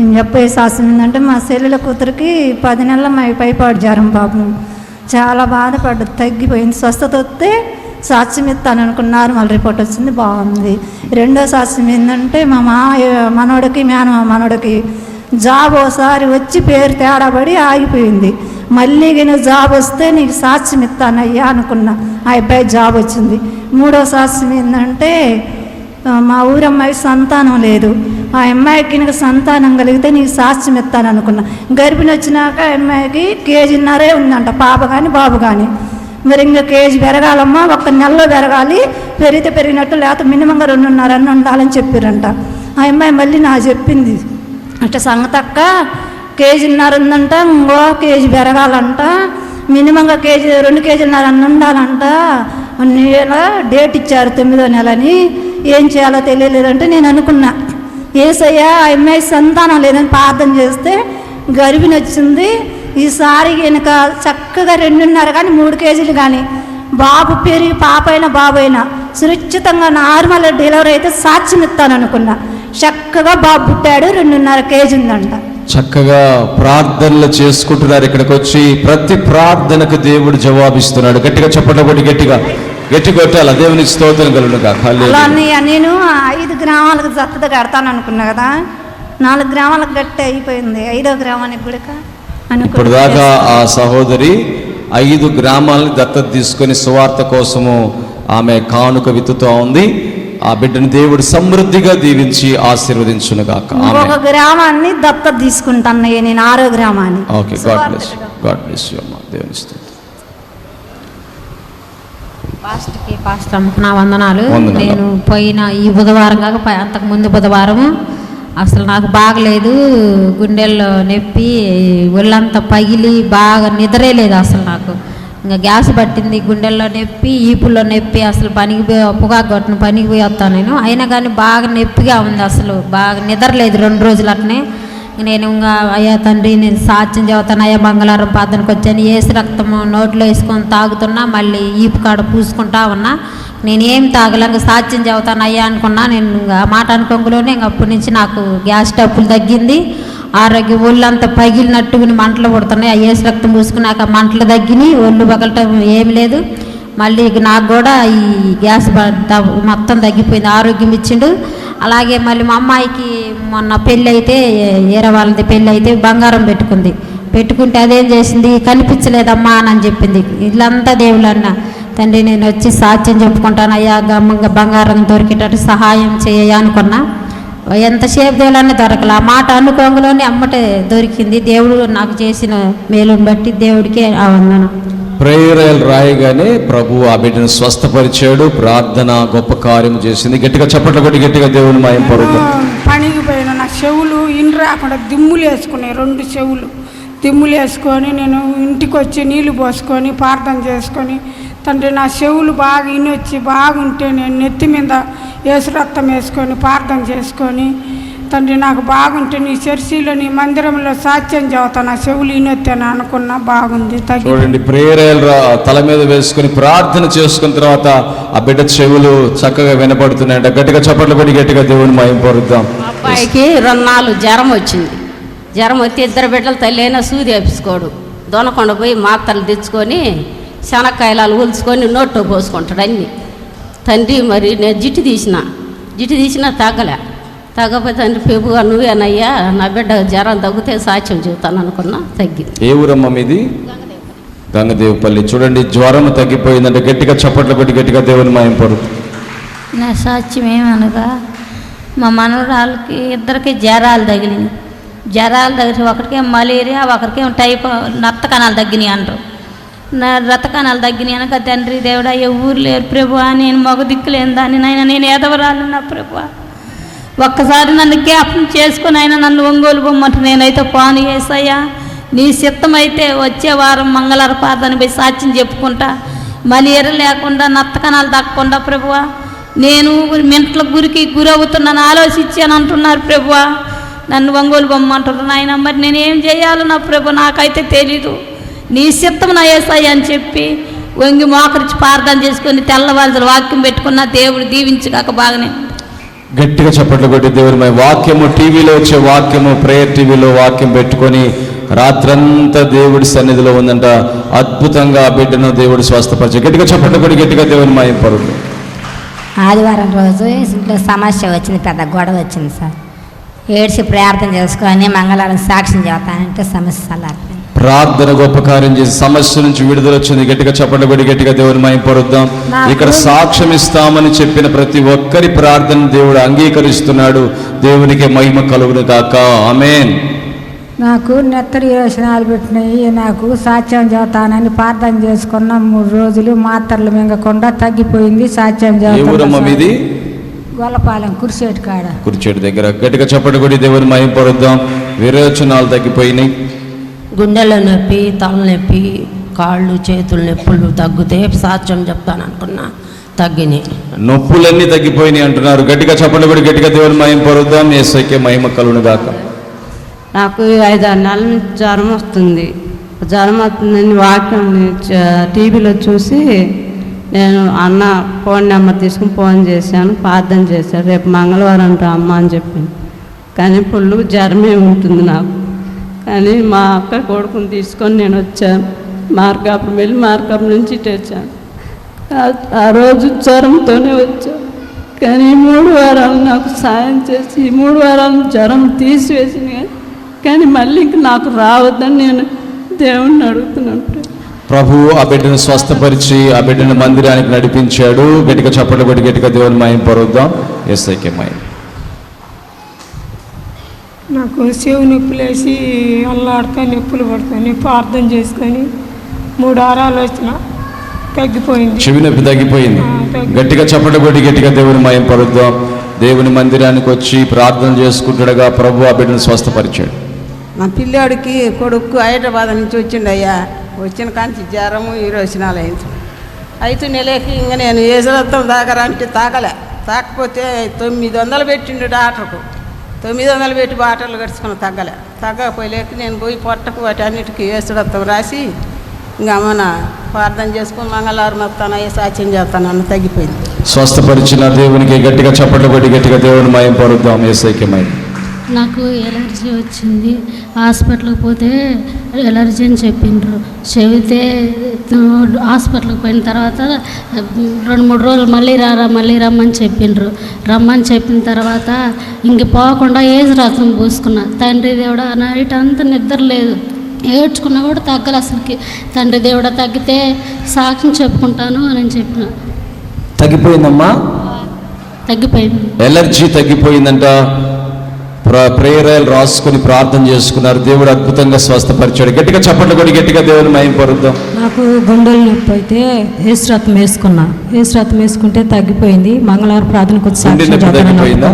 నేను చెప్పే శాస్త్రం ఏంటంటే మా చెల్లెల కూతురికి పది నెలల మా పైపాడు జ్వరం పాపం చాలా బాధపడ్డది తగ్గిపోయింది. స్వస్థత వస్తే సాక్ష్యం ఇస్తాను అనుకున్నారు. మళ్ళీ రిపోర్ట్ వచ్చింది బాగుంది. రెండో సాక్ష్యం ఏంటంటే మా మామయ్య మనోడికి మేనమా మనోడికి జాబ్ ఒకసారి వచ్చి పేరు తేడాబడి ఆగిపోయింది. మళ్ళీ నేను జాబ్ వస్తే నీకు సాక్ష్యం ఇస్తానయ్యా అనుకున్నా. ఆ అబ్బాయి జాబ్ వచ్చింది. మూడో సాక్ష్యం ఏంటంటే మా ఊరమ్మాయి సంతానం లేదు. ఆ అమ్మాయికి నీకు సంతానం కలిగితే నీకు సాక్ష్యం ఇస్తాను అనుకున్నా. గర్భిణి వచ్చినాక అమ్మాయికి కేజీన్నరే ఉందంట పాప కానీ బాబు కానీ మరి ఇంకా కేజీ పెరగాలమ్మా ఒక్క నెలలో పెరగాలి పెరిగితే పెరిగినట్టు లేకపోతే మినిమంగా రెండున్నర అన్న ఉండాలని చెప్పారంట. ఆ అమ్మాయి మళ్ళీ నాకు చెప్పింది. అట్ట సంగతక్క కేజీన్నర ఉందంట ఇంకో కేజీ పెరగాలంట మినిమంగా కేజీ రెండు కేజీన్నర అన్న ఉండాలంట. నెల డేట్ ఇచ్చారు తొమ్మిదో నెలని. ఏం చేయాలో తెలియలేదంటే నేను అనుకున్నా. ఏసయ్యా ఆ అమ్మాయి సంతానం లేదని ప్రార్థన చేస్తే గర్భిణి వచ్చింది. ఈసారి వెనుక చక్కగా రెండున్నర కానీ మూడు కేజీలు కానీ బాబు పెరిగి పాప అయినా బాబు అయినా సురక్షితంగా నార్మల్ డెలివరీ అయితే సాక్ష్యం ఇస్తాను అనుకున్నా. చక్కగా బాబు పుట్టాడు రెండున్నర కేజీ ఉందంట. చక్కగా ప్రార్థనలు చేసుకుంటున్నారు ఇక్కడికి వచ్చి. ప్రతి ప్రార్థనకు దేవుడు జవాబిస్తున్నాడు. గట్టిగా చెప్పటప్పుడు గట్టిగా. గట్టి కొట్టాలి దేవుని స్తోత్రం కలుగునుగా. అలా అన్నయ్య నేను ఐదు గ్రామాలకు దత్తత కడతాను అనుకున్నా కదా. నాలుగు గ్రామాలకు గట్టి అయిపోయింది. ఐదో గ్రామానికి కూడా ఇప్పుడు దాకా ఆ సహోదరి ఐదు గ్రామాలని దత్తత తీసుకొని సువార్త కోసము ఆమె కానుక విత్తుతూ ఉంది. ఆ బిడ్డను దేవుడు సమృద్ధిగా దీవించి ఆశీర్వదించునుగాక. ఆమె ఇంకొక గ్రామాన్ని దత్తత తీసుకుంటాన్నయ్య నేను ఆరో గ్రామాన్ని. Okay God bless God bless you అమ్మా. దేవుని పాస్ట్కి పాస్ట్ అమ్మకు నా వందనాలు. నేను పోయిన ఈ బుధవారం కాక అంతకు ముందు బుధవారం అసలు నాకు బాగలేదు. గుండెల్లో నొప్పి ఒళ్ళంతా పగిలి బాగా నిద్రే లేదు అసలు నాకు. ఇంకా గ్యాస్ పట్టింది గుండెల్లో నొప్పి ఈపుల్లో నొప్పి అసలు పనికి పోయి పొగాకు కొట్టిన పనికి పోయి వస్తాను నేను. అయినా కానీ బాగా నొప్పిగా ఉంది అసలు. బాగా నిద్ర లేదు రెండు రోజులు అట్నే. నేను ఇంకా అయ్యా తండ్రి నేను సాక్ష్యం చదువుతాను అయ్యా మంగళవారం ప్రార్థనకు వచ్చాను. ఏసు రక్తము నోట్లో వేసుకొని తాగుతున్నా మళ్ళీ ఈపు కాడ పూసుకుంటా ఉన్నా. నేను ఏం తాగలేక ఇంకా చదువుతాను అయ్యా అనుకున్నా. నేను ఇంకా ఆ మాట అనుకోంలోనే అప్పటి నుంచి నాకు గ్యాస్ డబ్బులు తగ్గింది. ఆరోగ్యం ఒళ్ళంతా పగిలినట్టు మంటలు పుడుతున్నాయి ఆ ఏసు రక్తం పూసుకున్నాక మంటలు తగ్గినాయి ఒళ్ళు పగలటం ఏమి లేదు. మళ్ళీ నాకు కూడా ఈ గ్యాస్ బ- మొత్తం తగ్గిపోయింది. ఆరోగ్యం ఇచ్చిండు. అలాగే మళ్ళీ మా అమ్మాయికి మొన్న పెళ్ళి అయితే ఏరే వాళ్ళది పెళ్ళి అయితే బంగారం పెట్టుకుంది. పెట్టుకుంటే అదేం చేసింది? కనిపించలేదమ్మా అని చెప్పింది. ఇల్లంతా దేవుళ్ళన్న. తండ్రి నేను వచ్చి సాక్ష్యం చెప్పుకుంటాను. అయ్యా గమ్మంగా బంగారం దొరికేటట్టు సహాయం చేయ అనుకున్నా. ఎంతసేపు దేవుళ్ళని దొరకలే? ఆ మాట అనుకోంగలోనే అమ్మటే దొరికింది. దేవుడు నాకు చేసిన మేలుని బట్టి దేవుడికే ఆ వందనం రాయగానే ప్రభు ఆ బిడ్డను స్వస్థపరిచాడు. ప్రార్థన గొప్ప కార్యం చేసింది. గట్టిగా చప్పట్లు కొట్టి గట్టిగా దేవుని మాయం పడుతుంది పనికి పోయిన నా చెవులు ఇన్ రాకుండా దిమ్ములు వేసుకున్నాయి రెండు చెవులు. దిమ్ములు వేసుకొని నేను ఇంటికి వచ్చి నీళ్ళు పోసుకొని ప్రార్థన చేసుకొని తండ్రి నా చెవులు బాగా ఇనొచ్చి బాగుంటే నేను నెత్తి మీద ఏసు రక్తం వేసుకొని ప్రార్థన చేసుకొని తండ్రి నాకు బాగుంటే నీ చర్చిలో నీ మందిరంలో సాత్యం చదువుతా నా చెవులు ఇనొత్తాను అనుకున్నా బాగుంది చూడండి ప్రేయర్ తల మీద వేసుకుని ప్రార్థన చేసుకున్న తర్వాత ఆ బిడ్డ చెవులు చక్కగా వినపడుతున్నాయంట. గట్టిగా చప్పట్లు కొట్టి గట్టిగా దేవుని మాయం పరుద్దాం. అబ్బాయికి రెండు నాలుగు జ్వరం వచ్చింది. జ్వరం వచ్చి ఇద్దరు బిడ్డలు తల్లి అయినా సూది వేపించుకోడు. దొనకొండ పోయి మాత్రలు తెచ్చుకొని శనక్కాయలు ఉల్చుకొని నోట్లో పోసుకుంటాడు అన్ని. తండ్రి మరి నేను జిట్టు తీసిన. జిట్టు తీసినా తగ్గలే. తగ్గపోతే తండ్రి పెబుగా నువ్వేనయ్యా నా బిడ్డ జ్వరం తగ్గితే సాక్ష్యం చెబుతాను అనుకున్నా తగ్గింది ఏ ఊరమ్మ మీది? గంగదేవపల్లి. చూడండి జ్వరం తగ్గిపోయిందంటే గట్టిగా చప్పట్లు కొట్టి గట్టిగా దేవుని మాయం నా సాక్ష్యం ఏమనగా మా మనవరాలకి ఇద్దరికి జ్వరాలు తగిలినాయి. జ్వరాలు తగిలి ఒకరికేం మలేరియా ఒకరికేం టైప్ రక్త కణాలు తగ్గినాయి అంటారు. నా రక్త కణాలు తగ్గినాయి అనక తండ్రి దేవుడా ఏ ఊరు లేరు ప్రభు నేను మగ దిక్కులేని దాన్ని నాయన నేను ఎదవరాలు నా ప్రభు ఒక్కసారి నన్ను జ్ఞాపం చేసుకుని ఆయన నన్ను ఒంగోలు బొమ్మంటే నేనైతే పోను వేసయ్యా నీ సిద్ధమైతే వచ్చే వారం మంగళవారం పోయి సాక్ష్యం చెప్పుకుంటా. ఎర్ర లేకుండా నత్తకణాలు తగ్గకుండా ప్రభువ. నేను మెంట్ల గురికి గురవుతున్నాను ఆలోచించాను అంటున్నారు ప్రభువ. నన్ను ఒంగోలు బొమ్మంటున్నారు నాయన మరి నేను ఏం చేయాలో నా ప్రభు నాకైతే తెలీదు. నీ సిద్ధం నా ఏసాయి అని చెప్పి వంగి మోకరించి ప్రార్థన చేసుకొని తెల్లవారుజల వాక్యం పెట్టుకున్న దేవుడు దీవించగాక బాగానే. గట్టిగా చప్పట్లు కొట్టి దేవుడు మహిమ వాక్యము టీవీలో వచ్చే వాక్యము ప్రేయర్ టీవీలో వాక్యం పెట్టుకొని రాత్రంతా దేవుడి సన్నిధిలో ఉందంట. అద్భుతంగా బిడ్డను దేవుడు స్వస్థపరిచి గట్టిగా చప్పట్లు కొట్టి గట్టిగా దేవుని మహిమ పరుడు. ఆదివారం రోజు ఇంట్లో సమస్య వచ్చింది పెద్ద గొడవ వచ్చింది సార్. ఏడ్చి ప్రార్థన చేసుకొని మంగళవారం సాక్ష్యం చెబుతానంటే సమస్య సలారిపోయింది ప్రార్థన గొప్ప కార్యం చేసి సమస్య నుంచి విడుదల వచ్చింది. గట్టిగా చప్పట్లు కొట్టి గట్టిగా దేవుని మహిమ పరుద్దాం. ఇక్కడ సాక్ష్యం ఇస్తామని చెప్పిన ప్రతి ఒక్కరి ప్రార్థన దేవుడు అంగీకరిస్తున్నాడు. దేవునికి మహిమ కలుగును కాక ఆమేన్. నాకు నెత్తడి యోచనాలు పెట్టినాయి. నాకు సాత్యం చెబుతానని ప్రార్థన చేసుకున్న. మూడు రోజులు మాత్రలు మింగకుండా తగ్గిపోయింది సాత్యం మీది? గొల్లపాలెం కురిసేటి కాడ. కుర్చేటి దగ్గర. గట్టిగా చప్పటి కొడి దేవుని మహిమ పరుద్దాం. విరోచనాలు తగ్గిపోయినాయి. గుండెల నొప్పి తల నొప్పి కాళ్ళు చేతులు నొప్పులు తగ్గితే సాత్యం చెప్తాను అనుకున్నా. తగ్గినాయి. నొప్పులన్నీ తగ్గిపోయినాయి అంటున్నారు. గట్టిగా చప్పటి కొడి గట్టిగా దేవుని మహిమ పరుద్దాం. ఏసైకే మహిమ కలుగును గాక. నాకు ఐదారు నెలల నుంచి జ్వరం వస్తుంది. జ్వరం వస్తుందని వాక్యం చ- టీవీలో చూసి నేను అన్న ఫోన్ నెంబర్ తీసుకుని ఫోన్ చేశాను. ప్రార్థన చేశాను రేపు మంగళవారం రా అమ్మ అని చెప్పింది. కానీ పుల్లు జ్వరమే ఉంటుంది నాకు. కానీ మా అక్క కొడుకుని తీసుకొని నేను వచ్చాను. మార్కాపురం వెళ్ళి మార్కాపురం నుంచి ఇటు వచ్చాను ఆ- రోజు జ్వరంతోనే వచ్చాను. కానీ ఈ మూడు వారాలు నాకు సాయం చేసి ఈ మూడు వారాలు జ్వరం తీసివేసింది కానీ- కానీ మళ్ళీ ఇంక నాకు రావద్దని నేను దేవుణ్ణి అడుగుతున్నాను ప్రభు ఆ బిడ్డను స్వస్థపరిచి ఆ బిడ్డను మందిరానికి నడిపించాడు. గట్టిగా చప్పట్లు కొట్టి గట్టిగా దేవుని మాయం పరుద్దాం. ఎస్ఐకే మాయం నాకు చెవు నొప్పులు వేసి అల్లాడుతా నొప్పులు పడుతుంది ప్రార్థన చేసుకొని మూడు వారాలు వచ్చిన తగ్గిపోయింది. చెవి నొప్పి తగ్గిపోయింది. గట్టిగా చప్పట్లు కొట్టి గట్టిగా దేవుని మహిమ పరుద్దాం దేవుని మందిరానికి వచ్చి ప్రార్థన చేసుకుంటుండగా ప్రభు ఆ బిడ్డను స్వస్థపరిచాడు. మా పిల్లోడికి కొడుకు హైదరాబాద్ నుంచి వచ్చిండయ్యా. వచ్చిన కాంచి జ్వరము ఈరోజనాలు అయింది అయితే నెలకి ఇంక నేను ఏసరత్వం తాగరంటే తాగలే. తాకపోతే తొమ్మిది వందలు పెట్టిండు డాక్టర్కు. తొమ్మిది వందలు పెట్టి బాటలు కడుచుకుని తగ్గలే. తగ్గకపోయలేక నేను పోయి పొట్టకు వాటి అన్నిటికీ ఏసురత్వం రాసి ఇంకా అమ్మన ప్రార్థన చేసుకుని మంగళవారం వస్తాను ఏ సాక్ష్యం చేస్తాను అన్న తగ్గిపోయింది. స్వస్థపరిచిన దేవునికి గట్టిగా చప్పట్లు కొట్టి గట్టిగా దేవుని మహిమ పరుద్దాం ఏ సైక్యమైంది నాకు ఎలర్జీ వచ్చింది. హాస్పిటల్కి పోతే ఎలర్జీ అని చెప్పిండ్రు. చెబితే హాస్పిటల్కి పోయిన తర్వాత రెండు మూడు రోజులు మళ్ళీ రారా మళ్ళీ రమ్మని చెప్పిండ్రు. రమ్మని చెప్పిన తర్వాత ఇంక పోకుండా ఏజ్ రసం పూసుకున్నా. తండ్రి దేవుడా నైట్ అంతా నిద్ర లేదు. ఏడ్చుకున్నా కూడా తగ్గలు అసలుకి. తండ్రి దేవుడా తగ్గితే సాక్ష్యం చెప్పుకుంటాను అని చెప్పిన. తగ్గిపోయిందమ్మా? తగ్గిపోయింది. ఎలర్జీ తగ్గిపోయిందంట. ప్రేయరాలు రాసుకొని ప్రార్థన చేసుకున్నారు. దేవుడు అద్భుతంగా స్వస్థపరిచాడు. గట్టిగా చప్పట్లు కొట్టి గట్టిగా దేవుని మహిమ పరుద్దాం. నాకు గుండెల నొప్పి అయితే ఏసురత్నం వేసుకున్నా. ఏసురత్నం వేసుకుంటే తగ్గిపోయింది. మంగళవారం ప్రార్థనకు వచ్చి గుండె నొప్పి తగ్గిపోయిందా?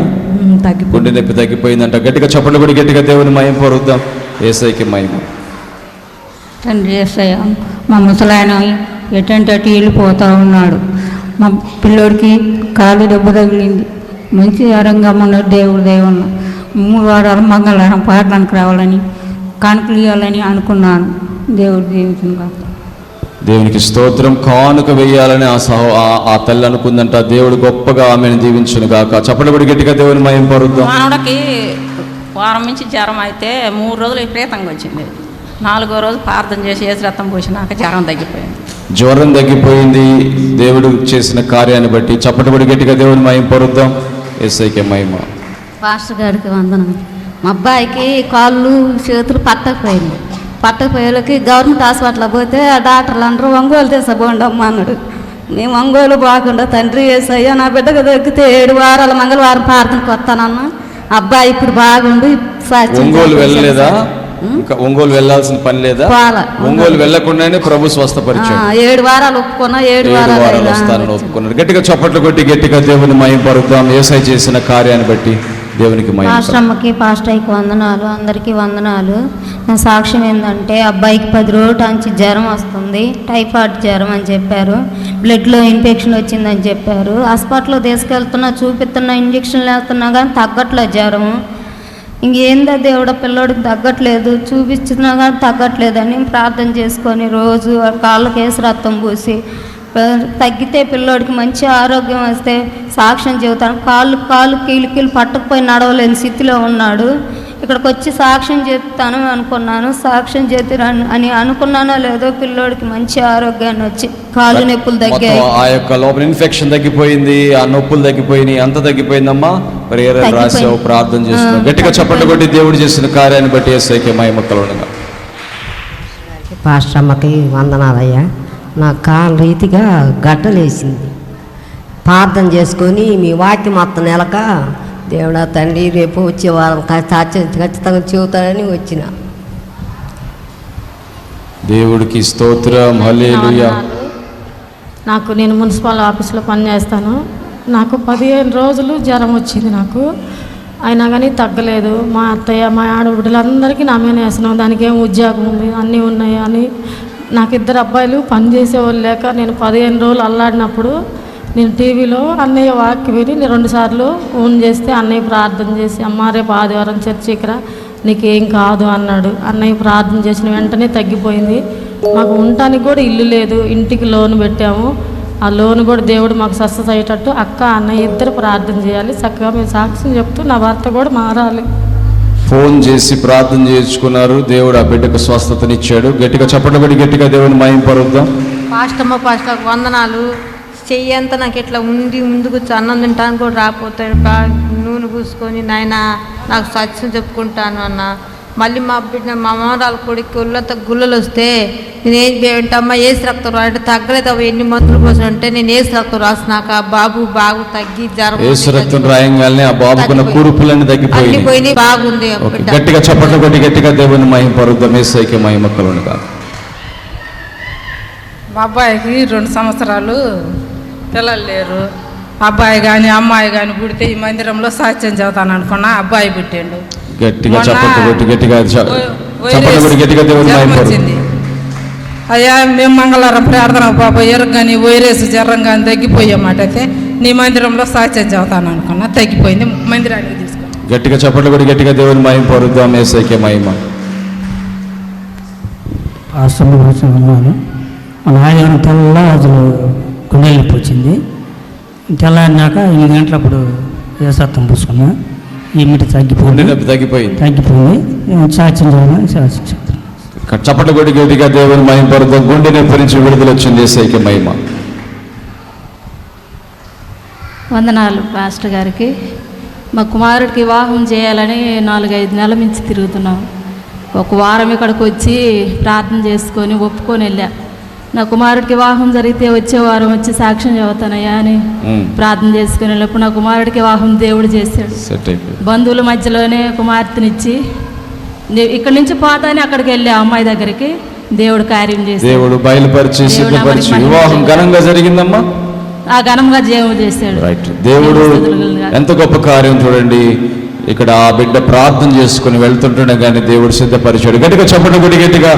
గుండె తగ్గిపోయిందంట. గట్టిగా చప్పట్లు కొట్టి గట్టిగా దేవుని మహిమ పరుద్దాం. ఏసైకి మహిమ. తండ్రి ఏసయ్య మా ముసలాయన ఎటంటే అటు వెళ్ళిపోతూ ఉన్నాడు. మా పిల్లోడికి కాలు దెబ్బ తగిలింది. మంచి ఆరంగం ఉన్నాడు దేవుడు దేవుడు మూడు వారాలు మంగళవారం పాటలకు రావాలని కానుకలు ఇవ్వాలని అనుకున్నాను. దేవుడు దీవించుగా దేవునికి స్తోత్రం. కానుక వేయాలని ఆ సహో ఆ- తల్లి అనుకుందంట. దేవుడు గొప్పగా ఆమెను దీవించును గాక చప్పట్లు కొట్టి గట్టిగా దేవుని మహిమ పరుద్దాం. మానవుడికి వారం నుంచి జ్వరం అయితే మూడు రోజులు విపరీతంగా వచ్చింది. నాలుగో రోజు ప్రార్థన చేసి ఏసు రక్తం పోసినాక జ్వరం తగ్గిపోయింది. జ్వరం తగ్గిపోయింది. దేవుడు చేసిన కార్యాన్ని బట్టి చప్పట్లు కొట్టి గట్టిగా దేవుని మహిమ పరుద్దాం. ఏసైకే మహిమ. పాస్టర్ గారికి వందనం. మా అబ్బాయికి కాళ్ళు చేతులు పట్టకపోయింది పట్టకపోయేలకి గవర్నమెంట్ హాస్పిటల్ పోతే ఆ డాక్టర్లు అందరూ ఒంగోలు తీసపోండి అమ్మ అన్నాడు. మేము ఒంగోలు బాగుండా తండ్రి వేసయ్యా నా బిడ్డకు దొరికితే ఏడు వారాల మంగళవారం ప్రార్థనకు వస్తానన్న. అబ్బాయి ఇప్పుడు బాగుండు ఒంగోలు వెళ్ళలేదా? ఇంకా ఒంగోలు వెళ్ళాల్సిన పని లేదా. ఒంగోలు వెళ్ళకుండానే ప్రభు స్వస్థపరిచాడు. ఏడు వారాలు ఒప్పుకున్నా ఏడు వారాలు వస్తానని ఒప్పుకున్నాడు. గట్టిగా చప్పట్లు కొట్టి గట్టిగా దేవుని మహిమ పరుద్దాం. ఏసై చేసిన కార్యాన్ని బట్టి దేవునికి మహిమ. పాస్టర్కి వందనాలు అందరికీ వందనాలు. నా సాక్ష్యం ఏంటంటే అబ్బాయికి పది రోజుల నుంచి జ్వరం వస్తుంది టైఫాయిడ్ జ్వరం అని చెప్పారు. బ్లడ్లో ఇన్ఫెక్షన్ వచ్చిందని చెప్పారు. హాస్పిటల్లో తీసుకెళ్తున్నా చూపిస్తున్నా ఇంజక్షన్లు వేస్తున్నా కానీ తగ్గట్లేదు జ్వరము. ఇంకేందా దేవుడ పిల్లోడికి తగ్గట్లేదు చూపించినా కానీ తగ్గట్లేదని ప్రార్థన చేసుకొని రోజు కాళ్ళకేసి రక్తం పూసి తగ్గితే పిల్లోడికి మంచి ఆరోగ్యం వస్తే సాక్ష్యం చెబుతాను కాళ్ళు కాళ్ళు కీలు కీలు పట్టకపోయి నడవలేని స్థితిలో ఉన్నాడు. ఇక్కడికి వచ్చి సాక్ష్యం చెప్తాను అనుకున్నాను. సాక్ష్యం చేతురు అని అనుకున్నానో లేదో పిల్లోడికి మంచి ఆరోగ్యాన్ని వచ్చి కాళ్ళు నొప్పులు తగ్గాయి. ఆ యొక్క లోపల ఇన్ఫెక్షన్ తగ్గిపోయింది ఆ నొప్పులు తగ్గిపోయినాయి అంత తగ్గిపోయిందమ్మా. ప్రేయర్ తగ్గిపోయింది. రాసావు ప్రార్థన చేస్తున్నావు. గట్టిగా చప్పట్లు కొట్టి దేవుడు చేసిన కార్యాన్ని బట్టి ఏసైకే మహిమక్కలు ఉండగా పాస్టర్ అమ్మకి వందనాలయ్యా నా కాలు రీతిగా గడ్డలేసింది. ప్రార్థన చేసుకొని మీ వాక్యం మొత్తం నెలక దేవుడా తండ్రి రేపు వచ్చే వారం ఖచ్చితంగా ఖచ్చితంగా చెబుతాడని వచ్చిన. దేవుడికి స్తోత్రం. హల్లెలూయా. నాకు నేను మున్సిపల్ ఆఫీస్లో పనిచేస్తాను నాకు పదిహేను రోజులు జ్వరం వచ్చింది నాకు. అయినా కానీ తగ్గలేదు. మా అత్తయ్య మా ఆడబిడ్డలందరికీ నా మీద వేసినాం దానికి ఏం ఉద్యోగం ఉంది? అన్నీ ఉన్నాయి అని నాకు ఇద్దరు అబ్బాయిలు పని చేసేవాళ్ళు లేక నేను పదిహేను రోజులు అల్లాడినప్పుడు నేను టీవీలో అన్నయ్య వాక్య విని నేను రెండుసార్లు ఫోన్ చేస్తే అన్నయ్య ప్రార్థన చేసి అమ్మ రేపు ఆదివారం చర్చి నీకేం కాదు అన్నాడు. అన్నయ్య ప్రార్థన చేసిన వెంటనే తగ్గిపోయింది. మాకు ఉండటానికి కూడా ఇల్లు లేదు. ఇంటికి లోన్ పెట్టాము. ఆ లోన్ కూడా దేవుడు మాకు సక్సెస్ అయ్యేటట్టు అక్క అన్నయ్య ఇద్దరు ప్రార్థన చేయాలి. చక్కగా మేము సాక్ష్యం చెప్తూ నా భర్త కూడా మారాలి. ఫోన్ చేసి ప్రార్థన చేయించుకున్నారు. దేవుడు ఆ బిడ్డకు స్వస్థతనిచ్చాడు. గట్టిగా చప్పట్లు కూడా గట్టిగా దేవుని మహిమ పరుద్దాం పాస్టమ్మ పాస్టర్లకు వందనాలు. చెయ్యి నాకు ఇట్లా ఉండి ముందుకు అన్నం తింటాను కూడా రాకపోతాడు నూనె పూసుకొని నాయన నాకు సత్యం చెప్పుకుంటాను అన్న. మళ్ళీ మా బిడ్డ మా అమ్మరాల కొడుకు ఒళ్ళంతా గుల్లలు వస్తే నేను ఏం చేయమంటమ్మా ఏసు రక్తం అంటే తగ్గలేదు? అవి ఎన్ని మందులు పోసి అంటే నేను ఏసు రక్తం రాసినాక బాబు బాగు తగ్గి జ్వరం యేసు రక్తం రాయంగానే ఆ బాబుకున్న కూరుపులన్నీ పోయినాయి బాగుంది గట్టిగా చప్పట్లు కొట్టి గట్టిగా దేవుని మహిమ పరుద్దాం. ఏసైకే మహిమ కలుగునుగా మా అబ్బాయికి రెండు సంవత్సరాలు పిల్లలు లేరు. అబ్బాయి కానీ అమ్మాయి కానీ పుడితే ఈ మందిరంలో సాక్ష్యం చెబుతాను అనుకున్నా అబ్బాయి పుట్టిండు. గట్టిగా చప్పట్లు కొట్టి గట్టిగా చప్పట్లు కొట్టి గట్టిగా పరుద్దాం అయ్యా మేము మంగళవారం ప్రార్థన బాబా ఎరుగు కానీ వైరస్ జ్వరం కానీ తగ్గిపోయామాట అయితే నీ మందిరంలో సాక్ష్యం చెబుతాను అనుకున్నా. తగ్గిపోయింది. మందిరానికి తీసుకు గట్టిగా చప్పట్లు కొట్టి గట్టిగా దేవుని మహిమ పరుద్దాం. ఏసైకే మహిమ. ఆశ్రమ మన ఆదివారం తెల్లవారుజు గుండె నొప్పి వచ్చింది తెల్లారినాక ఎనిమిది గంటలప్పుడు వేసత్వం పూసుకున్నా. గుండె తగ్గిపోయింది. నొప్పి తగ్గిపోయింది. తగ్గిపోయింది. సాక్ష్యం చేయమని సాక్ష్యం చెప్తాను చప్పట్లు కొట్టి గట్టిగా దేవుని మహిమ పరుద్దాం. గుండె నొప్పి నుంచి విడుదల వచ్చింది ఏసైకే మహిమ. వందనాలు పాస్టర్ గారికి. మా కుమారుడికి వివాహం చేయాలని నాలుగైదు నెలల నుంచి తిరుగుతున్నాం. ఒక వారం ఇక్కడికి వచ్చి ప్రార్థన చేసుకొని ఒప్పుకొని వెళ్ళా. నా కుమారుడికి వివాహం జరిగితే వచ్చే వారం వచ్చి సాక్ష్యం చెబుతానయ్యా అని. ప్రార్థన చేసుకుని వెళ్ళినప్పుడు నా కుమారుడికి వివాహం దేవుడు చేశాడు. బంధువుల మధ్యలోనే కుమార్తెనిచ్చి ఇక్కడి నుంచి పోతానే అక్కడికి వెళ్ళా అమ్మాయి దగ్గరికి దేవుడు కార్యం చేశాడు. దేవుడు బయలుపరిచి సిద్ధపరిచి వివాహం ఘనంగా జరిగిందమ్మా? ఆ ఘనంగా జీవం చేశాడు. రైట్ దేవుడు ఎంత గొప్ప కార్యం చూడండి. ఇక్కడ ఆ బిడ్డ ప్రార్థన చేసుకుని వెళ్తుంటుండే కానీ దేవుడు సిద్ధపరిచాడు. గట్టిగా చెప్పండి గుడి గట్టిగా.